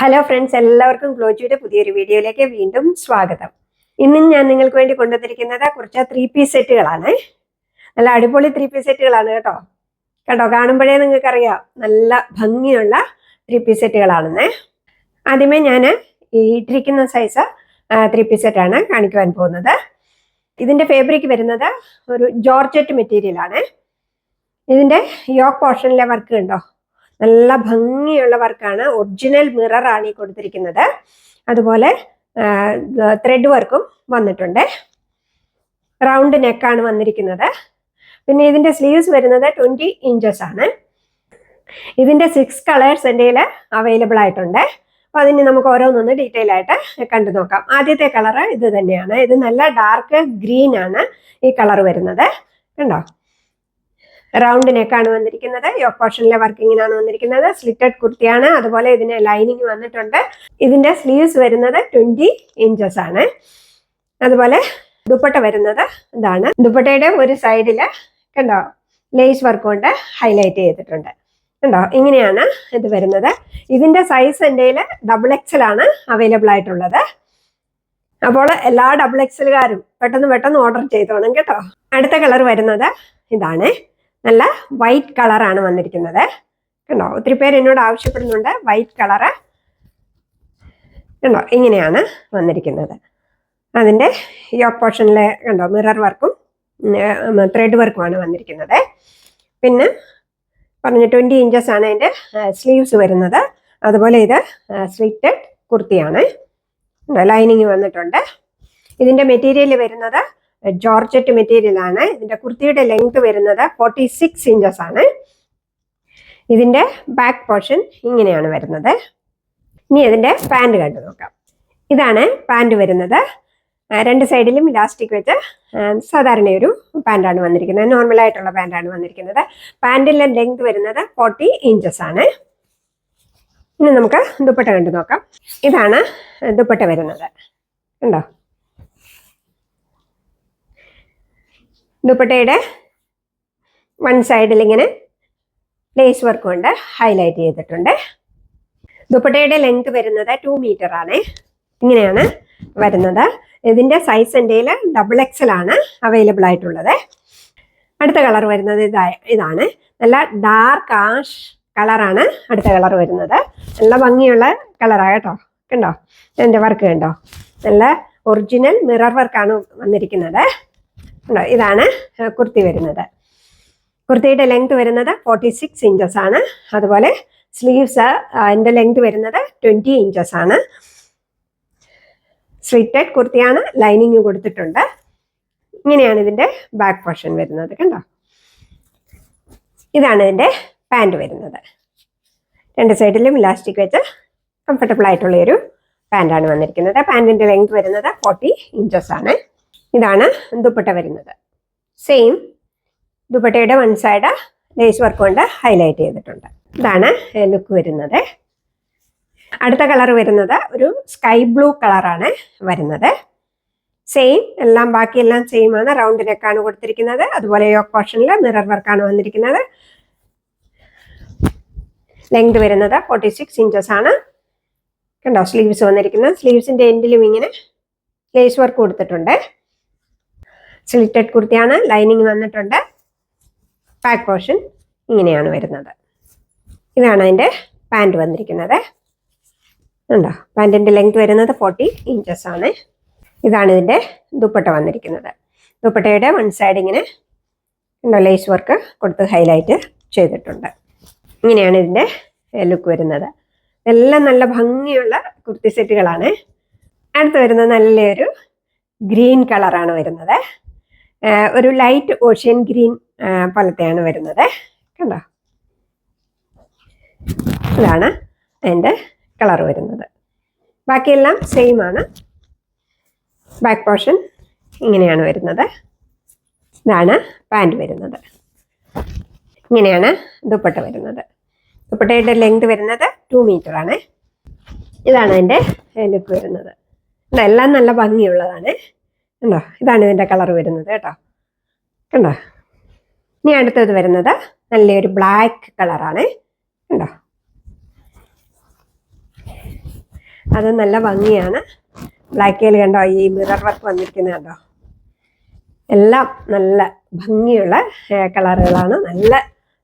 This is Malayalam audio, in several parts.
ഹലോ ഫ്രണ്ട്സ് എല്ലാവർക്കും ഗ്ലോജിയുടെ പുതിയൊരു വീഡിയോയിലേക്ക് വീണ്ടും സ്വാഗതം. ഇന്ന് ഞാൻ നിങ്ങൾക്ക് വേണ്ടി കൊണ്ടുവന്നിരിക്കുന്നത് കുറച്ച് ത്രീ പീസ് സെറ്റുകളാണ് നല്ല അടിപൊളി ത്രീ പീസ് സെറ്റുകളാണ് കേട്ടോ. കേട്ടോ കാണുമ്പോഴേ നിങ്ങൾക്കറിയാം. നല്ല ഭംഗിയുള്ള ത്രീ പീസ് സെറ്റുകളാണെന്ന് ആദ്യമേ ഞാൻ ഈ ഇട്ടിരിക്കുന്ന സൈസ് ത്രീ പീസ് സെറ്റാണ് കാണിക്കുവാൻ പോകുന്നത്. ഇതിന്റെ ഫാബ്രിക് വരുന്നത് ഒരു ജോർജറ്റ് മെറ്റീരിയലാണ് ഇതിന്റെ യോക്ക് പോർഷനിലെ വർക്ക് ഉണ്ടോ? നല്ല ഭംഗിയുള്ള വർക്കാണ്. ഒറിജിനൽ മിററാണ് ഈ കൊടുത്തിരിക്കുന്നത്. അതുപോലെ ത്രെഡ് വർക്കും വന്നിട്ടുണ്ട്. റൗണ്ട് നെക്കാണ് വന്നിരിക്കുന്നത്. പിന്നെ ഇതിന്റെ സ്ലീവ്സ് വരുന്നത് ട്വന്റി ഇഞ്ചസ് ആണ്. ഇതിന്റെ സിക്സ് കളേഴ്സ് എന്റെ അവൈലബിൾ ആയിട്ടുണ്ട്. അപ്പോൾ അതിന് നമുക്ക് ഓരോന്നൊന്ന് ഡീറ്റെയിൽ ആയിട്ട് കണ്ടു നോക്കാം. ആദ്യത്തെ കളറ് ഇത് തന്നെയാണ്. ഇത് നല്ല ഡാർക്ക് ഗ്രീൻ ആണ് ഈ കളർ വരുന്നത്. കണ്ടോ? റൗണ്ട് നെക്കാണ് വന്നിരിക്കുന്നത്. യോക്ക് പോർഷനിലെ വർക്കിങ്ങിനാണ് വന്നിരിക്കുന്നത്. സ്ലിറ്റഡ് കുർത്തിയാണ്. അതുപോലെ ഇതിന് ലൈനിങ് വന്നിട്ടുണ്ട്. ഇതിന്റെ സ്ലീവ്സ് വരുന്നത് ട്വന്റി ഇഞ്ചസ് ആണ്. അതുപോലെ ദുപ്പട്ട വരുന്നത് ഇതാണ്. ദുപ്പട്ടയുടെ ഒരു സൈഡിൽ കണ്ടോ ലേസ് വർക്ക് കൊണ്ട് ഹൈലൈറ്റ് ചെയ്തിട്ടുണ്ട്. കണ്ടോ ഇങ്ങനെയാണ് ഇത് വരുന്നത്. ഇതിന്റെ സൈസ് എന്റെ ഡബിൾ എക്സൽ ആണ് അവൈലബിൾ ആയിട്ടുള്ളത്. അപ്പോൾ എല്ലാ ഡബിൾ എക്സലുകാരും പെട്ടെന്ന് പെട്ടെന്ന് ഓർഡർ ചെയ്തോണം കേട്ടോ. അടുത്ത കളർ വരുന്നത് ഇതാണ്. നല്ല വൈറ്റ് കളറാണ് വന്നിരിക്കുന്നത്. കണ്ടോ? ഒത്തിരി പേര് എന്നോട് ആവശ്യപ്പെടുന്നുണ്ട് വൈറ്റ് കളറ് കണ്ടോ? ഇങ്ങനെയാണ് വന്നിരിക്കുന്നത്. അതിന്റെ യോക്ക് പോർഷനിലെ കണ്ടോ? മിറർ വർക്കും ത്രെഡ് വർക്കുമാണ് വന്നിരിക്കുന്നത്. പിന്നെ പറഞ്ഞ ട്വന്റി ഇഞ്ചസ് ആണ് അതിന്റെ സ്ലീവ്സ് വരുന്നത്. അതുപോലെ ഇത് സ്ലിറ്റഡ് കുർത്തിയാണ്. ലൈനിങ് വന്നിട്ടുണ്ട്. ഇതിന്റെ മെറ്റീരിയൽ വരുന്നത് ജോർജറ്റ് മെറ്റീരിയൽ ആണ്. ഇതിന്റെ കുർത്തിയുടെ ലെങ്ത് വരുന്നത് ഫോർട്ടി സിക്സ് ഇഞ്ചസ് ആണ്. ഇതിന്റെ ബാക്ക് പോർഷൻ ഇങ്ങനെയാണ് വരുന്നത്. ഇനി അതിന്റെ പാന്റ് കണ്ടു നോക്കാം. ഇതാണ് പാന്റ് വരുന്നത്. രണ്ട് സൈഡിലും ഇലാസ്റ്റിക് വെച്ച് സാധാരണ ഒരു പാന്റാണ് വന്നിരിക്കുന്നത്. നോർമൽ ആയിട്ടുള്ള പാന്റാണ് വന്നിരിക്കുന്നത്. പാന്റിലെ ലെങ്ത് വരുന്നത് ഫോർട്ടി ഇഞ്ചസ് ആണ്. ഇനി നമുക്ക് ദുപ്പട്ട കണ്ടു നോക്കാം. ഇതാണ് ദുപ്പട്ട വരുന്നത്. ഉണ്ടോ ദുപ്പട്ടയുടെ വൺ സൈഡിൽ ഇങ്ങനെ ലേസ് വർക്ക് കൊണ്ട് ഹൈലൈറ്റ് ചെയ്തിട്ടുണ്ട്. ദുപ്പട്ടയുടെ ലെങ്ത് വരുന്നത് ടു മീറ്റർ ആണ്. ഇങ്ങനെയാണ് വരുന്നത്. ഇതിന്റെ സൈസ് എന്റെ ഡബിൾ എക്സൽ ആണ് അവൈലബിൾ ആയിട്ടുള്ളത്. അടുത്ത കളർ വരുന്നത് ഇതാ ഇതാണ്. നല്ല ഡാർക്ക് ആഷ് കളറാണ് അടുത്ത കളർ വരുന്നത്. നല്ല ഭംഗിയുള്ള കളറാണ് കേട്ടോ. കണ്ടോ? എന്റെ വർക്ക് കണ്ടോ? നല്ല ഒറിജിനൽ മിറർ വർക്കാണ് വന്നിരിക്കുന്നത്. ഉണ്ടോ? ഇതാണ് കുർത്തി വരുന്നത്. കുർത്തിയുടെ ലെങ്ത് വരുന്നത് ഫോർട്ടി സിക്സ് ഇഞ്ചസ് ആണ്. അതുപോലെ സ്ലീവ്സ് അതിന്റെ ലെങ്ത് വരുന്നത് ട്വന്റി ഇഞ്ചസ് ആണ്. സ്ലിറ്റഡ് കുർത്തിയാണ് ലൈനിങ് കൊടുത്തിട്ടുണ്ട്. ഇങ്ങനെയാണ് ഇതിന്റെ ബാക്ക് പോർഷൻ വരുന്നത് കണ്ടോ? ഇതാണ് ഇതിന്റെ പാന്റ് വരുന്നത്. രണ്ട് സൈഡിലും ഇലാസ്റ്റിക് വെച്ച് കംഫർട്ടബിൾ ആയിട്ടുള്ള ഒരു പാന്റാണ് വന്നിരിക്കുന്നത്. പാന്റിന്റെ ലെങ്ത് വരുന്നത് ഫോർട്ടി ഇഞ്ചസ് ആണ്. ഇതാണ് ദുപ്പട്ട വരുന്നത്. സെയിം ദുപ്പട്ടയുടെ വൺ സൈഡ് ലേസ് വർക്ക് കൊണ്ട് ഹൈലൈറ്റ് ചെയ്തിട്ടുണ്ട്. ഇതാണ് ലുക്ക് വരുന്നത്. അടുത്ത കളർ വരുന്നത് ഒരു സ്കൈ ബ്ലൂ കളറാണ് വരുന്നത്. സെയിം എല്ലാം ബാക്കിയെല്ലാം സെയിം ആണ്. റൗണ്ട് നെക്കാണ് കൊടുത്തിരിക്കുന്നത്. അതുപോലെ യോക്ക് പോർഷനിൽ മിറർ വർക്കാണ് വന്നിരിക്കുന്നത്. ലെങ്ത് വരുന്നത് ഫോർട്ടി സിക്സ് ഇഞ്ചസ് ആണ്. കണ്ടോ? സ്ലീവ്സ് വന്നിരിക്കുന്നത്. സ്ലീവ്സിന്റെ എൻഡിലും ഇങ്ങനെ ലേസ് വർക്ക് കൊടുത്തിട്ടുണ്ട്. സ്ലിറ്റഡ് കുർത്തിയാണ് ലൈനിങ് വന്നിട്ടുണ്ട്. ബാക്ക് പോർഷൻ ഇങ്ങനെയാണ് വരുന്നത്. ഇതാണ് അതിന്റെ പാന്റ് വന്നിരിക്കുന്നത്. ഉണ്ടോ പാന്റിന്റെ ലെങ്ത് വരുന്നത് ഫോർട്ടി ഇഞ്ചസ് ആണ്. ഇതാണ് ഇതിന്റെ ദുപ്പട്ട വന്നിരിക്കുന്നത്. ദുപ്പട്ടയുടെ വൺ സൈഡ് ഇങ്ങനെ ഉണ്ടോ ലേസ് വർക്ക് കൊടുത്ത് ഹൈലൈറ്റ് ചെയ്തിട്ടുണ്ട്. ഇങ്ങനെയാണ് ഇതിന്റെ ലുക്ക് വരുന്നത്. എല്ലാം നല്ല ഭംഗിയുള്ള കുർത്തി സെറ്റുകളാണ് അടുത്ത് വരുന്നത് നല്ലൊരു ഗ്രീൻ കളറാണ് വരുന്നത്. ഒരു ലൈറ്റ് ഓഷ്യൻ ഗ്രീൻ പോലത്തെയാണ് വരുന്നത്. കണ്ടോ? ഇതാണ് അതിന്റെ കളർ വരുന്നത്. ബാക്കിയെല്ലാം സെയിം ആണ്. ബാക്ക് പോർഷൻ ഇങ്ങനെയാണ് വരുന്നത്. ഇതാണ് പാന്റ് വരുന്നത്. ഇങ്ങനെയാണ് ദുപ്പട്ട വരുന്നത്. ദുപ്പട്ടയുടെ ലെങ്ത് വരുന്നത് ടു മീറ്റർ ആണ്. ഇതാണ് അതിന്റെ ലുക്ക് വരുന്നത്. എല്ലാം നല്ല ഭംഗിയുള്ളതാണ്. കണ്ടോ? ഇതാണ് ഇതിന്റെ കളർ വരുന്നത് കേട്ടോ. കണ്ടോ? ഇനി അടുത്തത് വരുന്നത് നല്ലൊരു ബ്ലാക്ക് കളറാണ് കണ്ടോ? അത് നല്ല ഭംഗിയാണ്. ബ്ലാക്കിൽ കണ്ടോ ഈ മിറർ വർക്ക് വന്നിരിക്കുന്നത് കണ്ടോ? എല്ലാം നല്ല ഭംഗിയുള്ള കളറുകളാണ് നല്ല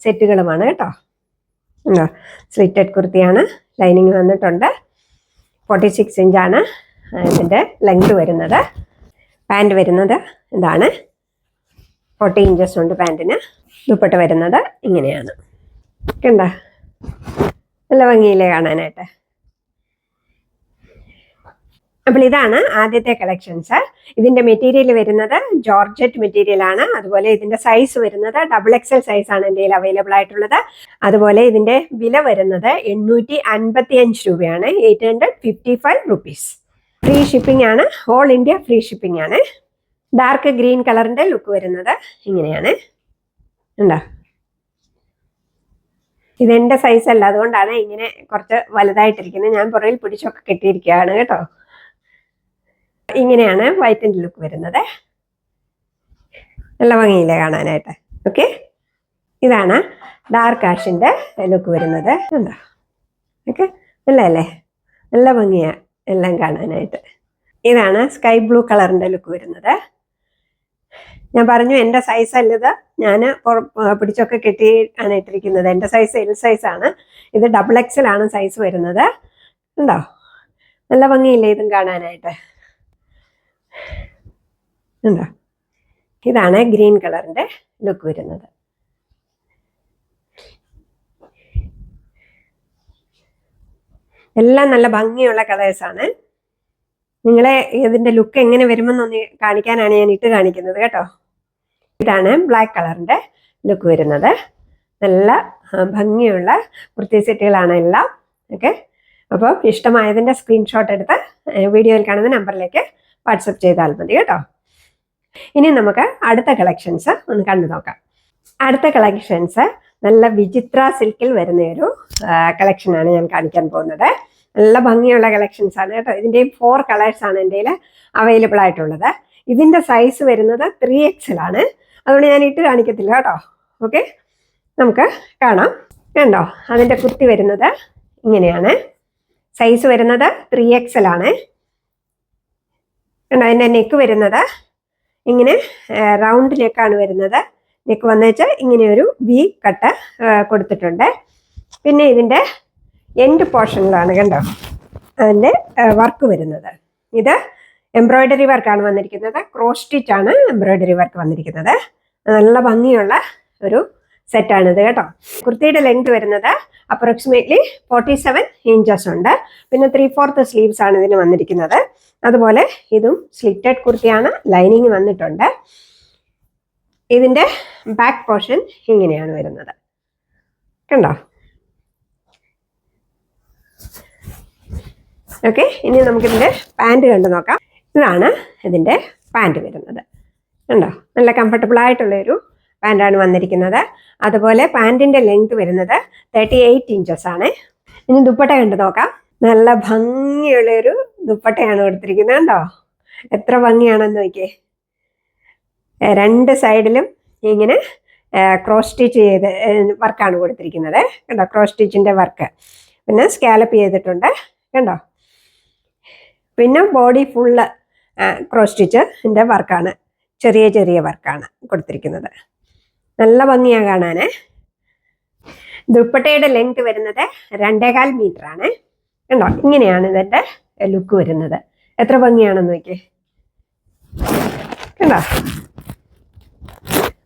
സെറ്റുകളുമാണ് കേട്ടോ. ഉണ്ടോ സ്ലിറ്റഡ് കുർത്തിയാണ്. ലൈനിങ് വന്നിട്ടുണ്ട്. ഫോർട്ടി സിക്സ് ഇഞ്ചാണ് ഇതിന്റെ ലെങ്ത് വരുന്നത്. പാന്റ് വരുന്നത് ഇതാണ്. ഫോർട്ടി ഇഞ്ചസ് ഉണ്ട് പാന്റിന് ദുപ്പട്ട വരുന്നത് ഇങ്ങനെയാണ്. കണ്ട? നല്ല ഭംഗിയില്ലേ കാണാനായിട്ട്. അപ്പോൾ ഇതാണ് ആദ്യത്തെ കളക്ഷൻസ് ഇതിന്റെ മെറ്റീരിയൽ വരുന്നത് ജോർജറ്റ് മെറ്റീരിയൽ ആണ്. അതുപോലെ ഇതിന്റെ സൈസ് വരുന്നത് ഡബിൾ എക്സൽ സൈസ് ആണ് എന്റെ അവൈലബിൾ ആയിട്ടുള്ളത്. അതുപോലെ ഇതിന്റെ വില വരുന്നത് എണ്ണൂറ്റി അൻപത്തി അഞ്ച് രൂപയാണ്. Eight hundred fifty five rupees free shipping ആണ്. ഓൾ ഇന്ത്യ ഫ്രീ ഷിപ്പിംഗ് ആണ്. ഡാർക്ക് ഗ്രീൻ കളറിന്റെ ലുക്ക് വരുന്നത് ഇങ്ങനെയാണ്. ഉണ്ടോ ഇതെന്റെ സൈസ് അല്ല. അതുകൊണ്ടാണ് ഇങ്ങനെ കുറച്ച് വലുതായിട്ടിരിക്കുന്നത്. ഞാൻ പുറകിൽ പിടിച്ചൊക്കെ കെട്ടിയിരിക്കുകയാണ് കേട്ടോ. ഇങ്ങനെയാണ് വൈറ്റിന്റെ ലുക്ക് വരുന്നത്. നല്ല ഭംഗിയില്ലേ കാണാനായിട്ട്. ഓക്കെ ഇതാണ് ഡാർക്ക് ആഷിന്റെ ലുക്ക് വരുന്നത്. എന്താ ഓക്കെ നല്ലതല്ലേ? നല്ല ഭംഗിയാ. എല്ലാം കാണാനായിട്ട്. ഇതാണ് സ്കൈ ബ്ലൂ കളറിന്റെ ലുക്ക് വരുന്നത്. ഞാൻ പറഞ്ഞു എന്റെ സൈസ് അല്ലത്. ഞാൻ പിടിച്ചൊക്കെ കെട്ടി ആണ് ഇട്ടിരിക്കുന്നത്. എന്റെ സൈസ് എൽ സൈസ് ആണ്. ഇത് ഡബിൾ എക്സൽ ആണ് സൈസ് വരുന്നത്. ഉണ്ടോ നല്ല ഭംഗിയില്ലേ ഇതും കാണാനായിട്ട്? ഉണ്ടോ ഇതാണ് ഗ്രീൻ കളറിന്റെ ലുക്ക് വരുന്നത്. എല്ലാം നല്ല ഭംഗിയുള്ള കളേഴ്സാണ് നിങ്ങളെ ഇതിന്റെ ലുക്ക് എങ്ങനെ വരുമെന്നൊന്ന് കാണിക്കാനാണ് ഞാൻ ഇട്ട് കാണിക്കുന്നത് കേട്ടോ. ഇതാണ് ബ്ലാക്ക് കളറിന്റെ ലുക്ക് വരുന്നത്. നല്ല ഭംഗിയുള്ള കുർത്തി സെറ്റുകളാണ് എല്ലാം. ഓക്കെ? അപ്പോൾ ഇഷ്ടമായതിന്റെ സ്ക്രീൻഷോട്ട് എടുത്ത് വീഡിയോയിൽ കാണുന്ന നമ്പറിലേക്ക് വാട്സപ്പ് ചെയ്താൽ മതി കേട്ടോ. ഇനി നമുക്ക് അടുത്ത കളക്ഷൻസ് ഒന്ന് കണ്ടു നോക്കാം. അടുത്ത കളക്ഷൻസ് നല്ല വിചിത്ര സിൽക്കിൽ വരുന്ന ഒരു കളക്ഷനാണ് ഞാൻ കാണിക്കാൻ പോകുന്നത്. നല്ല ഭംഗിയുള്ള കളക്ഷൻസ് ആണ് കേട്ടോ. ഇതിന്റെയും ഫോർ കളേഴ്സ് ആണ് എന്റെ അവൈലബിൾ ആയിട്ടുള്ളത്. ഇതിന്റെ സൈസ് വരുന്നത് ത്രീ എക്സൽ ആണ് അതുകൊണ്ട് ഞാൻ ഇട്ട് കാണിക്കത്തില്ല കേട്ടോ. ഓക്കെ നമുക്ക് കാണാം. കണ്ടോ? അതിന്റെ കുത്തി വരുന്നത് ഇങ്ങനെയാണ്. സൈസ് വരുന്നത് ത്രീ എക്സൽ ആണ് കണ്ടോ? അതിന്റെ നെക്ക് വരുന്നത് ഇങ്ങനെ റൗണ്ട് നെക്കാണ് വരുന്നത്. നെക്ക് വന്നേച്ച് ഇങ്ങനെ ഒരു വി കട്ട് കൊടുത്തിട്ടുണ്ട്. പിന്നെ ഇതിന്റെ എൻഡ് പോർഷനിലാണ് കണ്ടോ? അതിന്റെ വർക്ക് വരുന്നത്. ഇത് എംബ്രോയ്ഡറി വർക്കാണ് വന്നിരിക്കുന്നത്. ക്രോസ് സ്റ്റിച്ച് ആണ് എംബ്രോയ്ഡറി വർക്ക് വന്നിരിക്കുന്നത്. നല്ല ഭംഗിയുള്ള ഒരു സെറ്റാണിത് കേട്ടോ. കുർത്തിയുടെ ലെങ്ത് വരുന്നത് അപ്രോക്സിമേറ്റ്ലി ഫോർട്ടി സെവൻ ഇഞ്ചസ് ഉണ്ട്. പിന്നെ ത്രീ ഫോർത്ത് സ്ലീവ്സ് ആണ് ഇതിന് വന്നിരിക്കുന്നത്. അതുപോലെ ഇതും സ്ലിറ്റഡ് കുർത്തിയാണ് ലൈനിങ് വന്നിട്ടുണ്ട്. ഇതിന്റെ ബാക്ക് പോർഷൻ ഇങ്ങനെയാണ് വരുന്നത്. കണ്ടോ? ഓക്കെ ഇനി നമുക്കിതിന്റെ പാന്റ് കണ്ടു നോക്കാം. ഇതാണ് ഇതിന്റെ പാന്റ് വരുന്നത്. ഉണ്ടോ നല്ല കംഫർട്ടബിൾ ആയിട്ടുള്ള ഒരു പാന്റാണ് വന്നിരിക്കുന്നത്. അതുപോലെ പാന്റിന്റെ ലെങ്ത് വരുന്നത് തേർട്ടി എയ്റ്റ് ഇഞ്ചസ് ആണ്. ഇനി ദുപ്പട്ട കണ്ടു നോക്കാം. നല്ല ഭംഗിയുള്ളൊരു ദുപ്പട്ടയാണ് കൊടുത്തിരിക്കുന്നത് കണ്ടോ? എത്ര ഭംഗിയാണെന്ന് നോക്കിയേ. രണ്ട് സൈഡിലും ഇങ്ങനെ ക്രോസ് സ്റ്റിച്ച് ചെയ്ത് വർക്കാണ് കൊടുത്തിരിക്കുന്നത്. കണ്ടോ? ക്രോസ് സ്റ്റിച്ചിന്റെ വർക്ക് പിന്നെ സ്കാലപ്പ് ചെയ്തിട്ടുണ്ട്. കണ്ടോ? പിന്നെ ബോഡി ഫുള്ള് ക്രോസ് സ്റ്റിച്ചിന്റെ വർക്കാണ്. ചെറിയ ചെറിയ വർക്കാണ് കൊടുത്തിരിക്കുന്നത്. നല്ല ഭംഗിയാണ് കാണാനേ. ദുപ്പട്ടയുടെ ലെങ്ത് വരുന്നത് രണ്ടേകാൽ മീറ്റർ ആണ്. കണ്ടോ? ഇങ്ങനെയാണ് ഇതിന്റെ ലുക്ക് വരുന്നത്. എത്ര ഭംഗിയാണെന്ന് നോക്കിയേ. കണ്ടോ?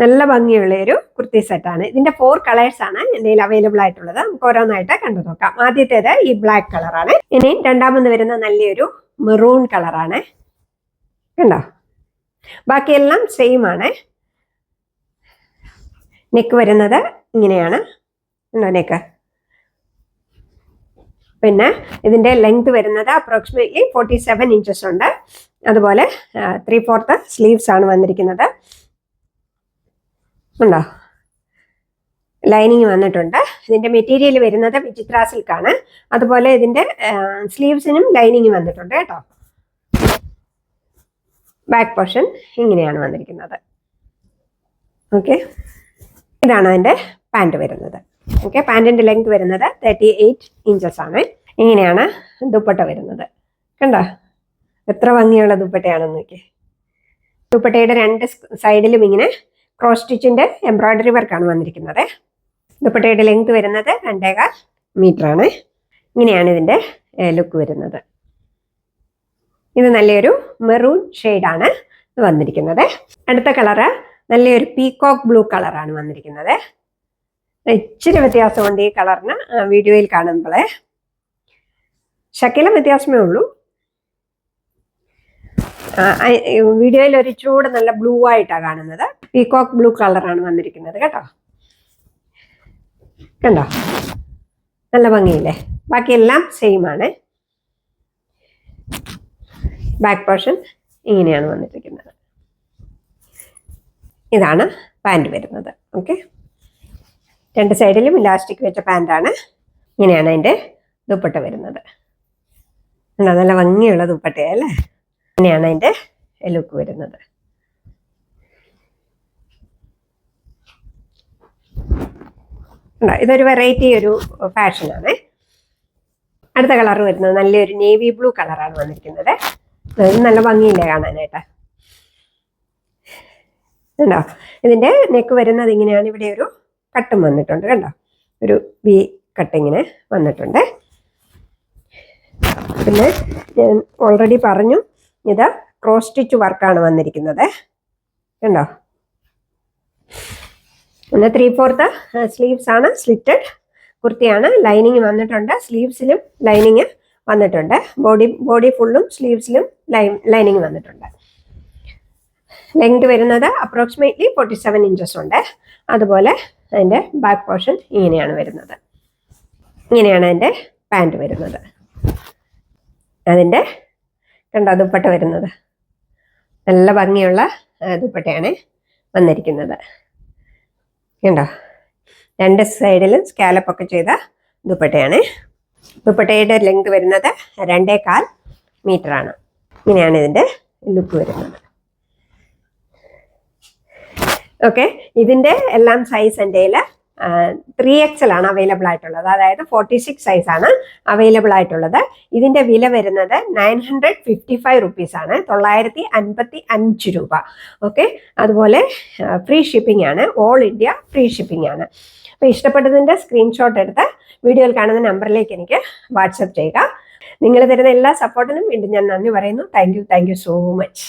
നല്ല ഭംഗിയുള്ള ഒരു കുർത്തി സെറ്റാണ് ഇതിന്റെ ഫോർ കളേഴ്സ് ആണ് എന്റെ അവൈലബിൾ ആയിട്ടുള്ളത്. നമുക്ക് ഓരോന്നായിട്ട് കണ്ടു നോക്കാം. ആദ്യത്തേത് ഈ ബ്ലാക്ക് കളറാണ് ഇനി രണ്ടാമത് വരുന്ന നല്ലൊരു മെറൂൺ കളറാണ് കണ്ടോ? ബാക്കിയെല്ലാം സെയിം ആണ്. നെക്ക് വരുന്നത് ഇങ്ങനെയാണ്. കണ്ടോ നെക്ക് പിന്നെ ഇതിന്റെ ലെങ്ത് വരുന്നത് അപ്രോക്സിമേറ്റ്ലി ഫോർട്ടി സെവൻ ഇഞ്ചസ് ഉണ്ട്. അതുപോലെ ത്രീ ഫോർത്ത് സ്ലീവ്സ് ആണ് വന്നിരിക്കുന്നത്. ഉണ്ടോ? ലൈനിങ് വന്നിട്ടുണ്ട്. ഇതിന്റെ മെറ്റീരിയൽ വരുന്നത് വിചിത്ര സിൽക്കാണ് അതുപോലെ ഇതിന്റെ സ്ലീവ്സിനും ലൈനിങ് വന്നിട്ടുണ്ട് കേട്ടോ. ബാക്ക് പോർഷൻ ഇങ്ങനെയാണ് വന്നിരിക്കുന്നത്. ഓക്കെ ഇതാണ് അതിന്റെ പാന്റ് വരുന്നത്. ഓക്കെ പാന്റിന്റെ ലെങ്ത് വരുന്നത് തേർട്ടി എയ്റ്റ് ഇഞ്ചസ് ആണ്. ഇങ്ങനെയാണ് ദുപ്പട്ട വരുന്നത്. കണ്ടോ? എത്ര ഭംഗിയുള്ള ദുപ്പട്ടയാണെന്ന് നോക്കിയേ. ദുപ്പട്ടയുടെ രണ്ട് സൈഡിലും ഇങ്ങനെ ക്രോസ് സ്റ്റിച്ചിന്റെ എംബ്രോയ്ഡറി വർക്കാണ് വന്നിരിക്കുന്നത്. ദുപ്പട്ടയുടെ ലെങ്ത് വരുന്നത് രണ്ടേകാൽ ആണ്. ഇങ്ങനെയാണ് ഇതിന്റെ ലുക്ക് വരുന്നത്. ഇത് നല്ലൊരു മെറൂൺ ഷെയ്ഡാണ് വന്നിരിക്കുന്നത്. അടുത്ത കളറ് നല്ലൊരു പീകോക്ക് ബ്ലൂ കളറാണ് വന്നിരിക്കുന്നത്. ഇച്ചിരി വ്യത്യാസമുണ്ട് ഈ കളറിന് വീഡിയോയിൽ കാണുമ്പോൾ ശക്കിലും വ്യത്യാസമേ ഉള്ളൂ. വീഡിയോയിൽ ഒരു ചൂട് നല്ല ബ്ലൂ ആയിട്ടാണ് കാണുന്നത്. പീകോക്ക് ബ്ലൂ കളറാണ് വന്നിരിക്കുന്നത് കേട്ടോ. കണ്ടോ? നല്ല ഭംഗിയില്ലേ? ബാക്കിയെല്ലാം സെയിം ആണ്. ബാക്ക് പോർഷൻ ഇങ്ങനെയാണ് വന്നിരിക്കുന്നത്. ഇതാണ് പാന്റ് വരുന്നത് ഓക്കെ രണ്ട് സൈഡിലും ഇലാസ്റ്റിക് വെച്ച പാന്റാണ് ഇങ്ങനെയാണ് അതിന്റെ ദുപ്പട്ട വരുന്നത്. നല്ല ഭംഗിയുള്ള ദുപ്പട്ടയല്ലേ ഇങ്ങനെയാണ് അതിന്റെ ലുക്ക് വരുന്നത്. കണ്ടോ, ഇതൊരു വെറൈറ്റി ഒരു ഫാഷനാണ് അടുത്ത കളർ വരുന്നത് നല്ലൊരു നേവി ബ്ലൂ കളറാണ് വന്നിരിക്കുന്നത്. നല്ല ഭംഗിയില്ലേ കാണാനായിട്ട്? കണ്ടോ? ഇതിന്റെ നെക്ക് വരുന്നത് ഇങ്ങനെയാണ്. ഇവിടെ ഒരു കട്ടും വന്നിട്ടുണ്ട് കണ്ടോ? ഒരു വി കട്ടിങ്ങിന് വന്നിട്ടുണ്ട്. പിന്നെ ഞാൻ ഓൾറെഡി പറഞ്ഞു ഇത് ക്രോസ് സ്റ്റിച്ച് വർക്കാണ് വന്നിരിക്കുന്നത്. കണ്ടോ? പിന്നെ ത്രീ ഫോർത്ത് സ്ലീവ്സ് ആണ് സ്ലിറ്റഡ് കുർത്തിയാണ് ലൈനിങ് വന്നിട്ടുണ്ട് സ്ലീവ്സിലും ലൈനിങ് വന്നിട്ടുണ്ട്. ബോഡി ബോഡി ഫുള്ളും സ്ലീവ്സിലും ലൈനിങ് വന്നിട്ടുണ്ട്. ലെങ്ത് വരുന്നത് അപ്രോക്സിമേറ്റ്ലി ഫോർട്ടി സെവൻ ഇഞ്ചസ് ഉണ്ട്. അതുപോലെ അതിന്റെ ബാക്ക് പോർഷൻ ഇങ്ങനെയാണ് വരുന്നത്. ഇങ്ങനെയാണ് അതിന്റെ പാന്റ് വരുന്നത്. അതിന്റെ കണ്ടോ ദുപ്പട്ട വരുന്നത്? നല്ല ഭംഗിയുള്ള ദുപ്പട്ടയാണ് വന്നിരിക്കുന്നത്. കണ്ടോ? രണ്ട് സൈഡിലും സ്കാലപ്പൊക്കെ ചെയ്ത ദുപ്പട്ടയാണ്. ദുപ്പട്ടയുടെ ലെങ്ത് വരുന്നത് രണ്ടേ കാൽ മീറ്റർ ആണ്. ഇങ്ങനെയാണ് ഇതിന്റെ ലുക്ക് വരുന്നത്. ഓക്കെ ഇതിന്റെ എല്ലാം സൈസ് എന്റെ ത്രീ എക്സൽ ആണ് അവൈലബിൾ ആയിട്ടുള്ളത്. അതായത് ഫോർട്ടി സിക്സ് സൈസ് ആണ് അവൈലബിൾ ആയിട്ടുള്ളത്. ഇതിന്റെ വില വരുന്നത് nine hundred fifty five rupees ആണ്. തൊള്ളായിരത്തി അൻപത്തി അഞ്ച് രൂപ. ഓക്കെ അതുപോലെ ഫ്രീ ഷിപ്പിംഗ് ആണ്. ഓൾ ഇന്ത്യ ഫ്രീ ഷിപ്പിംഗ് ആണ്. അപ്പോൾ ഇഷ്ടപ്പെട്ടതിന്റെ സ്ക്രീൻഷോട്ട് എടുത്ത് വീഡിയോയിൽ കാണുന്ന നമ്പറിലേക്ക് എനിക്ക് വാട്സപ്പ് ചെയ്യുക. നിങ്ങൾ തരുന്ന എല്ലാ സപ്പോർട്ടിനും വീണ്ടും ഞാൻ നന്ദി പറയുന്നു. Thank you thank you so much